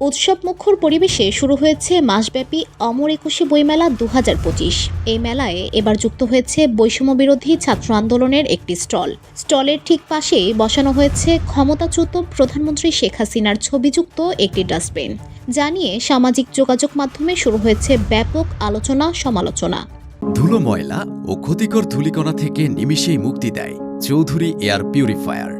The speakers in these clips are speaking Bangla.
উৎসব মুখর পরিবেশে শুরু হয়েছে মাসব্যাপী অমর একুশে বইমেলা দু হাজার পঁচিশ। এই মেলায় এবার যুক্ত হয়েছে বৈষম্য বিরোধী ছাত্র আন্দোলনের একটি স্টল। স্টলের ঠিক পাশেই বসানো হয়েছে ক্ষমতাচ্যুত প্রধানমন্ত্রী শেখ হাসিনার ছবিযুক্ত একটি ডাস্টবিন। যা নিয়ে সামাজিক যোগাযোগ মাধ্যমে শুরু হয়েছে ব্যাপক আলোচনা, সমালোচনা। ধুলো ময়লা ও ক্ষতিকর ধূলিকণা থেকে নিমিষেই মুক্তি দেয় চৌধুরী এয়ার পিউরিফায়ার।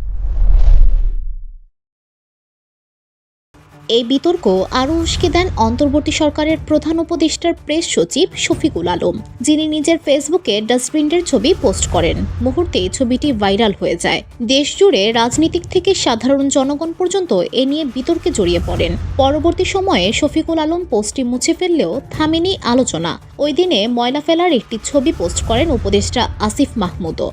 এই বিতর্ক আরও উস্কে দেন অন্তর্বর্তী সরকারের প্রধান উপদেষ্টার প্রেস সচিব শফিকুল আলম, যিনি নিজের ফেসবুকে ডাস্টবিনের ছবি পোস্ট করেন। মুহূর্তেই ছবিটি ভাইরাল হয়ে যায়। দেশ জুড়ে রাজনীতিক থেকে সাধারণ জনগণ পর্যন্ত এ নিয়ে বিতর্কে জড়িয়ে পড়েন। পরবর্তী সময়ে শফিকুল আলম পোস্টটি মুছে ফেললেও থামেনি আলোচনা। ওই দিনে ময়লা ফেলার একটি ছবি পোস্ট করেন উপদেষ্টা আসিফ মাহমুদও।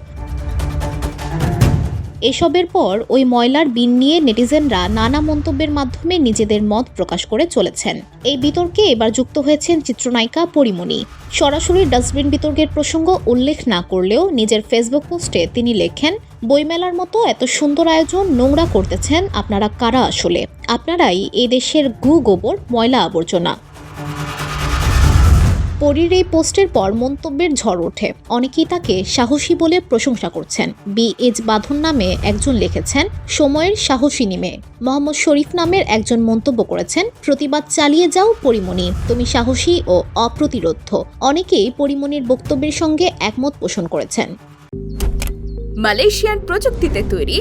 এসবের পর ওই ময়লার বিন নিয়ে নেটিজেনরা নানা মন্তব্যের মাধ্যমে নিজেদের মত প্রকাশ করে চলেছেন। এই বিতর্কে এবার যুক্ত হয়েছেন চিত্রনায়িকা পরিমণি। সরাসরি ডাস্টবিন বিতর্কের প্রসঙ্গ উল্লেখ না করলেও নিজের ফেসবুক পোস্টে তিনি লেখেন, বইমেলার মতো এত সুন্দর আয়োজন নোংরা করতেছেন, আপনারা কারা আসলে? আপনারাই এই দেশের গু গোবর ময়লা আবর্জনা। পরীর এই পোস্টের পর মন্তব্যের ঝড় ওঠে। অনেকেই তাকে সাহসী বলে প্রশংসা করছেন। বি. এইচ বাঁধন নামে একজন লিখেছেন, সময়ের সাহসী মেয়ে মোহাম্মদ শরীফ নামের একজন মন্তব্য করেছেন, প্রতিবাদ চালিয়ে যাও পরিমণি, তুমি সাহসী ও অপ্রতিরোধ্য। অনেকেই পরিমণির বক্তব্যের সঙ্গে একমত পোষণ করেছেন। মালয়েশিয়ান প্রযুক্তিতে তৈরি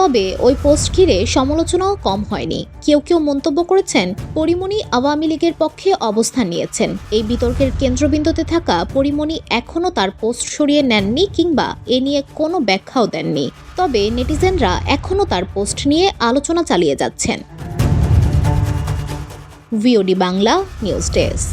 তবে ওই পোস্ট ঘিরে সমালোচনাও কম হয়নি। কেউ কেউ মন্তব্য করেছেন, পরিমণি আওয়ামী লীগের পক্ষে অবস্থান নিয়েছেন। এই বিতর্কের কেন্দ্রবিন্দুতে থাকা পরিমণি এখনও তার পোস্ট সরিয়ে নেননি কিংবা এ নিয়ে কোনো ব্যাখ্যাও দেননি। তবে নেটিজেনরা এখনও তার পোস্ট নিয়ে আলোচনা চালিয়ে যাচ্ছেন। VOD Bangla news desk.